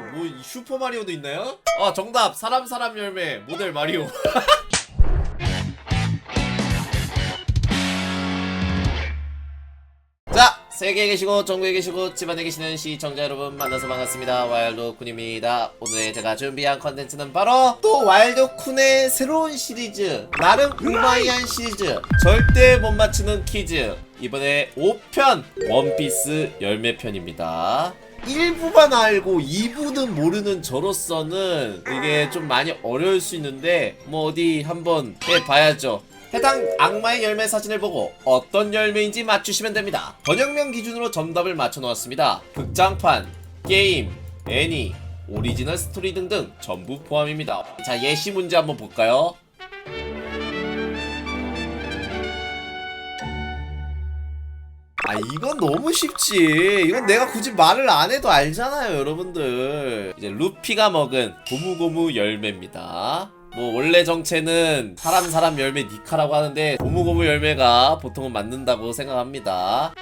뭐 슈퍼 마리오도 있나요? 아 정답. 사람 사람 열매. 모델 마리오. 자 세계에 계시고 전국에 계시고 집안에 계시는 시청자 여러분 만나서 반갑습니다. 와일드 쿤입니다. 오늘 제가 준비한 컨텐츠는 바로 또 와일드 쿤의 새로운 시리즈. 나름 우마이한 시리즈. 절대 못 맞추는 퀴즈. 이번에 5편 원피스 열매편입니다 1부만 알고 2부는 모르는 저로서는 이게 좀 많이 어려울 수 있는데 뭐 어디 한번 해봐야죠 해당 악마의 열매 사진을 보고 어떤 열매인지 맞추시면 됩니다. 번역명 기준으로 정답을 맞춰놓았습니다. 극장판, 게임, 애니, 오리지널 스토리 등등 전부 포함입니다. 자 예시 문제 한번 볼까요? 아 이건 너무 쉽지. 이건 내가 굳이 말을 안 해도 알잖아요 여러분들. 이제 루피가 먹은 고무고무 열매입니다. 뭐 원래 정체는 사람 사람 열매 니카라고 하는데 고무고무 열매가 보통은 맞는다고 생각합니다.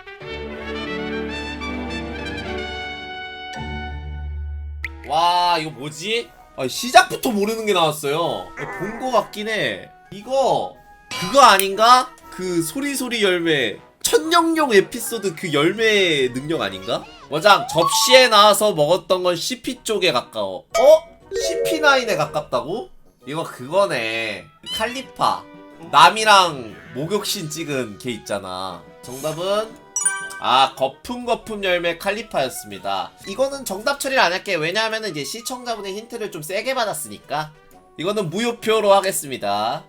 와 이거 뭐지? 아, 시작부터 모르는 게 나왔어요. 본 거 같긴 해. 이거 그거 아닌가? 그 소리소리 열매 천년용 에피소드 그 열매 능력 아닌가? 원장 접시에 나와서 먹었던 건 CP 쪽에 가까워. 어? CP9에 가깝다고? 이거 그거네. 칼리파. 남이랑 목욕신 찍은 걔 있잖아. 정답은? 아 거품 거품 열매 칼리파였습니다. 이거는 정답 처리를 안 할게요 왜냐하면 이제 시청자분의 힌트를 좀 세게 받았으니까. 이거는 무효표로 하겠습니다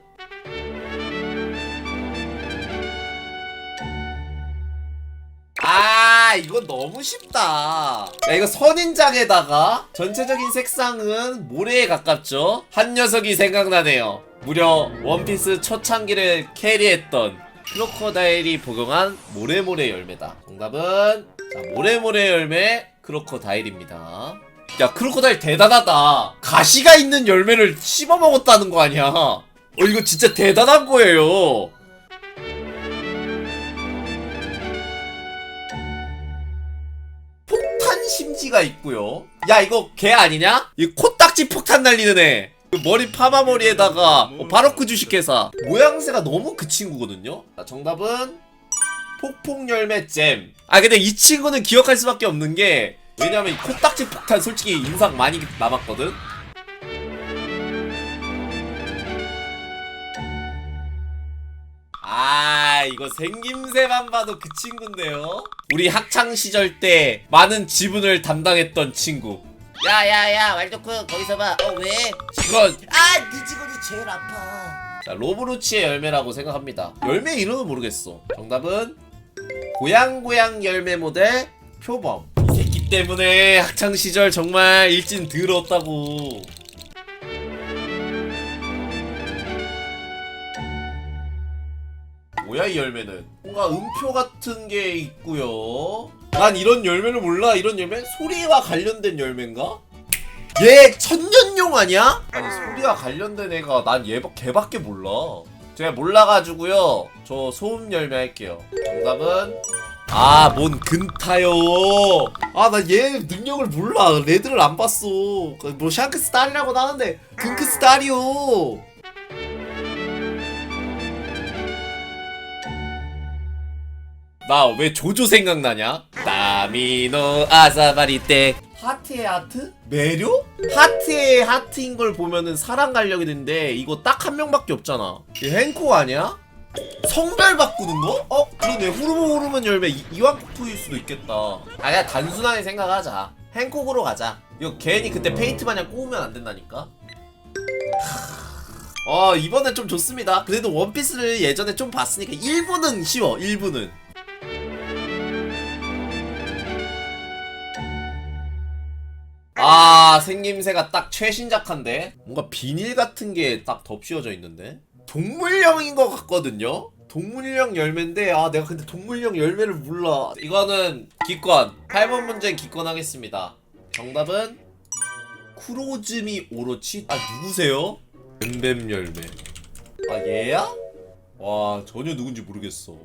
이거 너무 쉽다. 야 이거 선인장에다가 전체적인 색상은 모래에 가깝죠? 한 녀석이 생각나네요. 무려 원피스 초창기를 캐리했던 크로커다일이 복용한 모래모래 열매다. 정답은 자 모래모래 열매 크로커다일입니다. 야 크로커다일 대단하다. 가시가 있는 열매를 씹어 먹었다는 거 아니야? 어 이거 진짜 대단한 거예요 심지가 있고요. 야 이거 개 아니냐? 이 코딱지 폭탄 날리는 애. 그 머리 파마 머리에다가 어, 바로크 주식회사 모양새가 너무 그 친구거든요. 자, 정답은 폭풍 열매 잼. 아 근데 이 친구는 기억할 수밖에 없는 게 왜냐면 이 코딱지 폭탄 솔직히 인상 많이 남았거든. 이거 생김새만 봐도 그 친구인데요? 우리 학창 시절 때 많은 지분을 담당했던 친구. 야야야 왈도크 거기서 봐. 어 왜? 이건 아네 직원이 제일 아파. 자 로브루치의 열매라고 생각합니다. 열매 이름은 모르겠어. 정답은 고양고양 열매 모델 표범. 이 새끼 때문에 학창 시절 정말 일진 더러웠다고 뭐야 이 열매는? 뭔가 음표 같은 게 있고요. 난 이런 열매를 몰라. 이런 열매? 소리와 관련된 열매인가? 얘 천년용 아니야? 아니 소리와 관련된 애가 난 얘 걔밖에 몰라. 제가 몰라가지고요. 저 소음 열매 할게요. 정답은? 아 뭔 근타요? 아 나 얘 능력을 몰라. 레드를 안 봤어. 뭐 샹크 스타리라고 하는데. 근크 스타리오 나 왜 조조 생각나냐? 나미노 아사바리떼 하트의 하트? 매료? 하트의 하트인 걸 보면은 사랑 갈력이 되는데 이거 딱 한 명밖에 없잖아 이 행코 아니야? 성별 바꾸는 거? 어? 그러네 후르몬 호르몬 열매 이- 이왕토일 수도 있겠다 아 그냥 단순하게 생각하자 행콕으로 가자 이거 괜히 그때 페인트 마냥 꼬우면 안 된다니까 어 이번엔 좀 좋습니다 그래도 원피스를 예전에 좀 봤으니까 1부는 쉬워 1부는 아 생김새가 딱 최신작한데 뭔가 비닐 같은 게 딱 덮씌워져 있는데? 동물형인 것 같거든요? 동물형 열매인데 아 내가 근데 동물형 열매를 몰라. 이거는 기권. 8번 문제 기권하겠습니다. 정답은 쿠로즈미 오로치? 아 누구세요? 뱀뱀 열매. 아 얘야? 와 전혀 누군지 모르겠어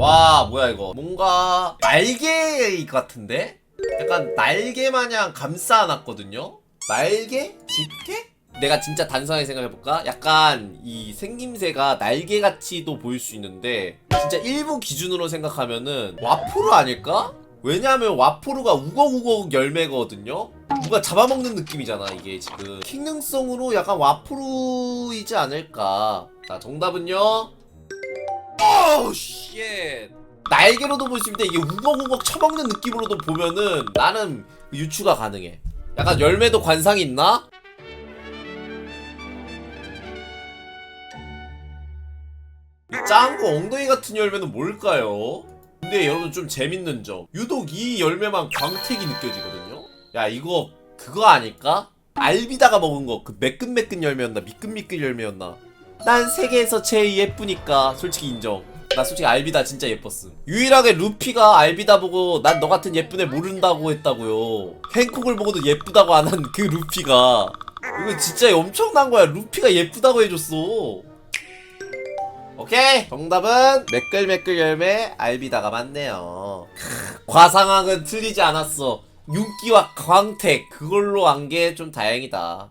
와 뭐야 이거 뭔가 날개 같은데? 약간 날개 마냥 감싸놨거든요? 날개? 집게? 내가 진짜 단순하게 생각해볼까? 약간 이 생김새가 날개같이도 보일 수 있는데 진짜 일부 기준으로 생각하면은 와포르 아닐까? 왜냐하면 와포르가 우걱우걱 열매거든요? 누가 잡아먹는 느낌이잖아 이게 지금 기능성으로 약간 와포르이지 않을까 자 정답은요 오우 쉣 날개로도 볼 수 있는데 이게 우걱우걱 쳐먹는 느낌으로도 보면은 나는 유추가 가능해. 약간 열매도 관상이 있나? 이 짱구 엉덩이 같은 열매는 뭘까요? 근데 여러분 좀 재밌는 점. 유독 이 열매만 광택이 느껴지거든요? 야 이거 그거 아닐까? 알비다가 먹은 거. 그 매끈매끈 열매였나? 미끈미끈 열매였나 난 세계에서 제일 예쁘니까 솔직히 인정. 나 솔직히 알비다 진짜 예뻤음. 유일하게 루피가 알비다 보고 난 너 같은 예쁜 애 모른다고 했다고요. 행콕을 보고도 예쁘다고 안 한 그 루피가. 이거 진짜 엄청난 거야. 루피가 예쁘다고 해줬어. 오케이. 정답은 매끌매끌 열매 알비다가 맞네요. 크, 과상황은 틀리지 않았어. 윤기와 광택 그걸로 안 게 좀 다행이다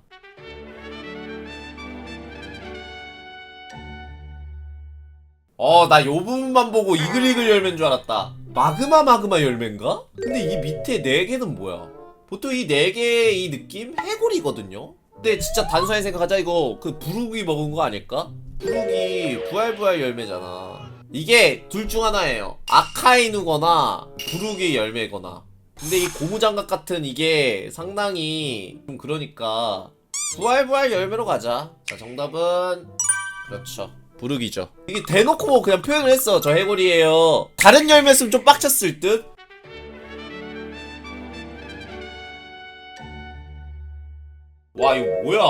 어 나 요 부분만 보고 이글이글 열매인 줄 알았다. 마그마 마그마 열매인가? 근데 이 밑에 네 개는 뭐야? 보통 이 네 개의 이 느낌? 해골이거든요? 근데 진짜 단순하게 생각하자. 이거 그 부르기 먹은 거 아닐까? 부르기 부활부활 열매잖아. 이게 둘 중 하나예요. 아카이누거나 부르기 열매거나. 근데 이 고무장갑 같은 이게 상당히 좀 그러니까 부활부활 열매로 가자. 자 정답은 그렇죠 부르기죠 이게 대놓고 뭐 그냥 표현을 했어 저 해골이에요 다른 열매였으면 좀 빡쳤을 듯 와 이거 뭐야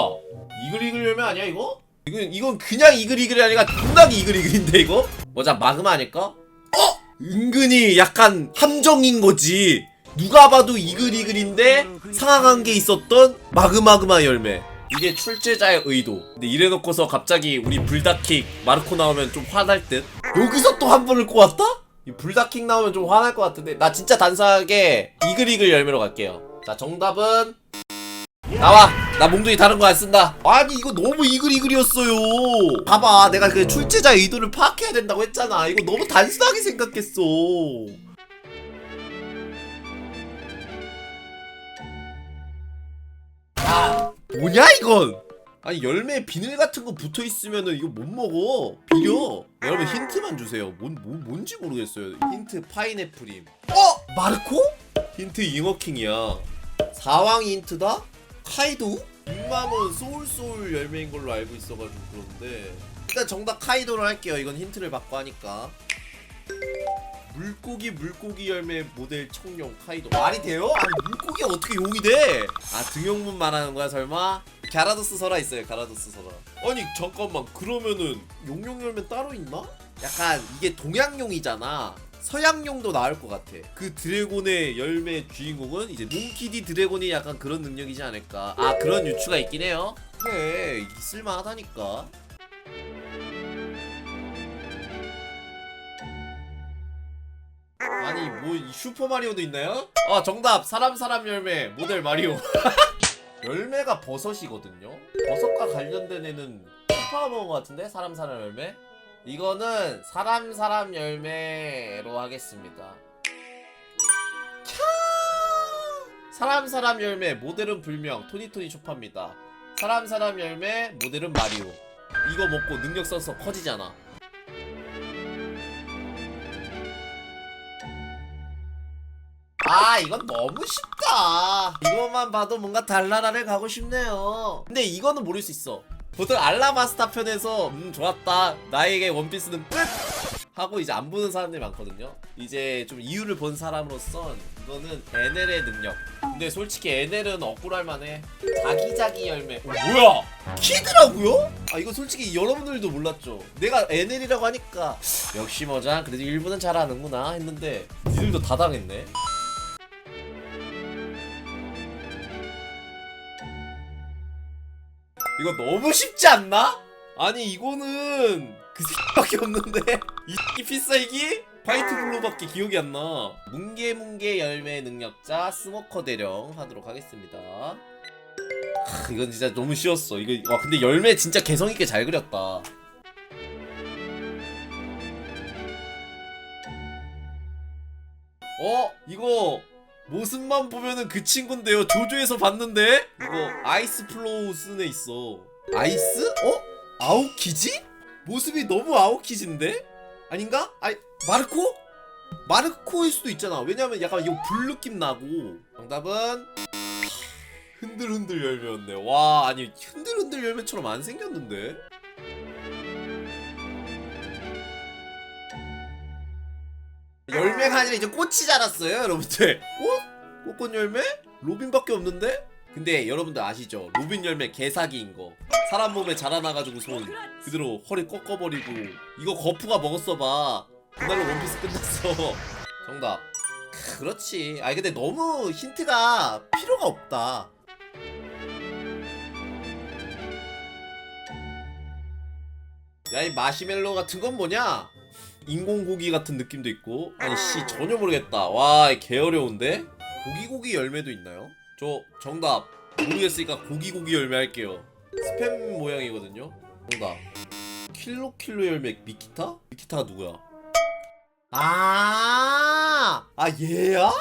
이글이글 열매 아니야 이거? 이건 이건 그냥 이글이글이 아니라 존나게 이글이글인데 이거? 뭐자 마그마 아닐까? 어? 은근히 약간 함정인 거지 누가 봐도 이글이글인데 게 있었던 마그마그마 열매 이게 출제자의 의도. 근데 이래놓고서 갑자기 우리 불다킥 마르코 나오면 좀 화날 듯? 여기서 또 한 번을 꼬았다? 이 불다킥 나오면 좀 화날 것 같은데? 나 진짜 단순하게 이글이글 열매로 갈게요. 자 정답은? 나와! 나 몽둥이 다른 거 안 쓴다. 아니 이거 너무 이글이글이었어요. 봐봐 내가 그 출제자 의도를 파악해야 된다고 했잖아. 이거 너무 단순하게 생각했어. 야 뭐냐 이건? 아니 열매에 비늘 같은 거 붙어 있으면은 이거 못 먹어. 비려. 여러분 힌트만 주세요. 뭔, 뭔 뭔지 모르겠어요. 힌트 파인애플임. 어? 마르코? 힌트 잉어킹이야. 사왕 힌트다? 카이도? 빅맘은 소울소울 열매인 걸로 알고 있어가지고 그런데. 일단 정답 카이도로 할게요. 이건 힌트를 받고 하니까 물고기 물고기 열매 모델 청룡 카이도 말이 돼요? 아니 물고기가 어떻게 용이 돼? 아 등용문 말하는 거야 설마? 갸라도스 설화 있어요 갸라도스 설화 아니 잠깐만 그러면은 용용 열매 따로 있나? 약간 이게 동양용이잖아 서양용도 나을 것 같아 그 드래곤의 열매 주인공은 이제 몽키디 드래곤이 약간 그런 능력이지 않을까 아 그런 유추가 있긴 해요 그래 있을만하다니까 뭐이 슈퍼 마리오도 있나요? 아 정답. 사람 사람 열매. 모델 마리오. 열매가 버섯이거든요. 버섯과 관련된 애는 슈퍼가 먹은 것 같은데? 사람 사람 열매? 이거는 사람 사람 열매로 하겠습니다. 캬! 사람 사람 열매. 모델은 불명. 토니토니 쇼파입니다. 사람 사람 열매 모델은 마리오. 이거 먹고 능력 써서 커지잖아 아 이건 너무 쉽다. 이것만 봐도 뭔가 달나라를 가고 싶네요. 근데 이거는 모를 수 있어. 보통 알라바스타 편에서 음 좋았다. 나에게 원피스는 끝! 하고 이제 안 보는 사람들이 많거든요. 이제 좀 이유를 본 사람으로선 이거는 NL의 능력. 근데 솔직히 NL은 억울할 만해. 자기자기 열매. 어, 뭐야? 키드라고요? 아 이거 솔직히 여러분들도 몰랐죠. 내가 NL이라고 하니까 역시 뭐자 그래도 일부는 잘하는구나 했는데 니들도 다 당했네 이거 너무 쉽지 않나? 아니 이거는 그 새끼밖에 없는데 이 새끼 필살기? 화이트 블루밖에 기억이 안 나. 뭉게뭉게 열매 능력자 스모커 대령 하도록 하겠습니다. 하, 이건 진짜 너무 쉬웠어. 이거 와 근데 열매 진짜 개성 있게 잘 그렸다. 어 이거 모습만 보면은 그 친구인데요. 조조에서 봤는데 이거 아이스 플로우 쓴애 있어. 아이스? 어? 아오키지? 모습이 너무 아오키지인데? 아닌가? 아니 마르코? 마르코일 수도 있잖아. 왜냐면 약간 이거 불 느낌 나고. 정답은 흔들흔들 열매였네. 와 아니 흔들흔들 열매처럼 안 생겼는데? 열매가 아니라 이제 꽃이 자랐어요, 여러분들. 어? 꽃꽃 열매? 로빈밖에 없는데? 근데 여러분들 아시죠? 로빈 열매 개사기인 거. 사람 몸에 자라나가지고 손 그대로 허리 꺾어버리고 이거 거푸가 먹었어봐. 그날로 원피스 끝났어. 정답. 크, 그렇지. 아니 근데 너무 힌트가 필요가 없다. 야 이 마시멜로 같은 건 뭐냐? 인공고기 같은 느낌도 있고 아니 씨 전혀 모르겠다 와 개 어려운데 고기고기 열매도 있나요? 저 정답 모르겠으니까 고기고기 열매 할게요 스팸 모양이거든요 정답 킬로킬로 열매 미키타? 미키타가 누구야? 아, 아 얘야?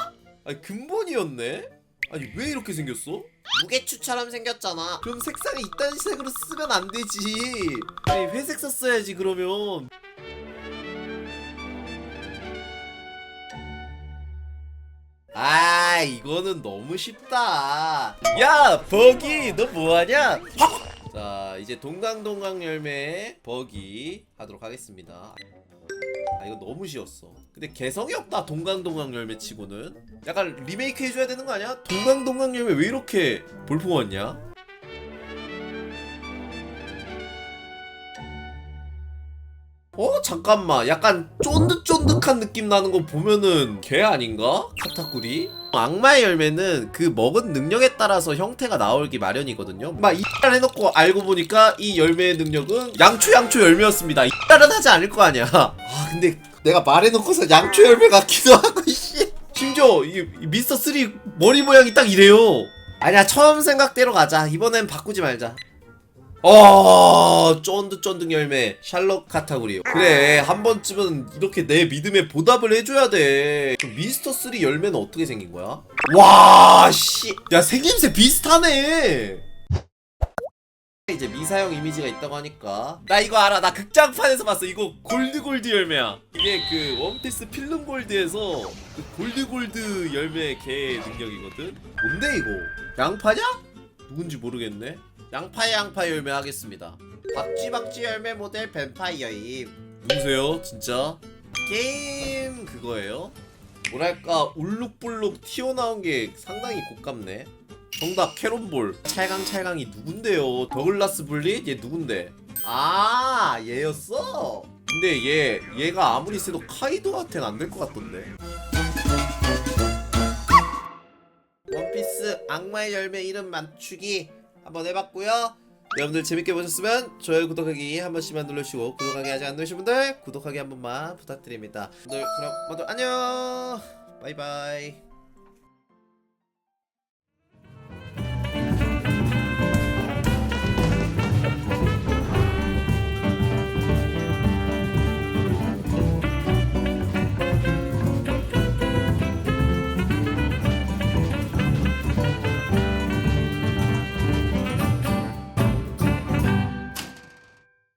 아니 근본이었네? 아니 왜 이렇게 생겼어? 무게추처럼 생겼잖아 그럼 색상이 이딴 색으로 쓰면 안 되지 아니 회색 썼어야지 그러면 아 이거는 너무 쉽다. 야 버기 너 뭐하냐? 자 이제 동강동강 열매 버기 하도록 하겠습니다. 아 이거 너무 쉬웠어. 근데 개성이 없다 동강동강 열매 치고는. 약간 리메이크 해줘야 되는 거 아니야? 동강동강 열매 왜 이렇게 볼품없냐? 잠깐만. 약간 쫀득쫀득한 느낌 나는 거 보면은 개 아닌가? 카타쿠리? 악마의 열매는 그 먹은 능력에 따라서 형태가 나오기 마련이거든요. 막 이빨 해놓고 알고 보니까 이 열매의 능력은 양초 양초 열매였습니다. 이빨은 하지 않을 거 아니야. 아 근데 내가 말해놓고서 양초 열매 같기도 하고 씨. 심지어 이, 이 미스터 3 머리 모양이 딱 이래요. 아니야 처음 생각대로 가자. 이번엔 바꾸지 말자 어 쫀득쫀득 열매. 샬롯 카타구리. 그래 한 번쯤은 이렇게 내 믿음에 보답을 해줘야 돼. 미스터 3 열매는 어떻게 생긴 거야? 와씨야 생김새 비슷하네. 이제 미사용 이미지가 있다고 하니까. 나 이거 알아. 나 극장판에서 봤어. 이거 골드골드 열매야. 이게 그 원피스 필름 골드에서 그 골드골드 열매 개 능력이거든? 뭔데 이거? 양파냐? 누군지 모르겠네 양파의 양파 열매 하겠습니다. 박쥐박쥐 열매 모델 뱀파이어임 누구세요? 진짜? 게임 그거예요? 뭐랄까 울룩불룩 튀어나온 게 상당히 고깝네. 정답 캐론볼. 찰강찰강이 누군데요? 더글라스 블릿? 얘 누군데? 아 얘였어? 근데 얘 얘가 아무리 세도 카이도한테는 안될 것 같던데. 원피스 악마의 열매 이름 맞추기 한번 해봤고요. 여러분들 재밌게 보셨으면 좋아요 구독하기 한 번씩만 눌러주시고 구독하기 아직 안 누르신 분들 구독하기 한 번만 부탁드립니다. 오늘 그럼 모두 안녕. 바이바이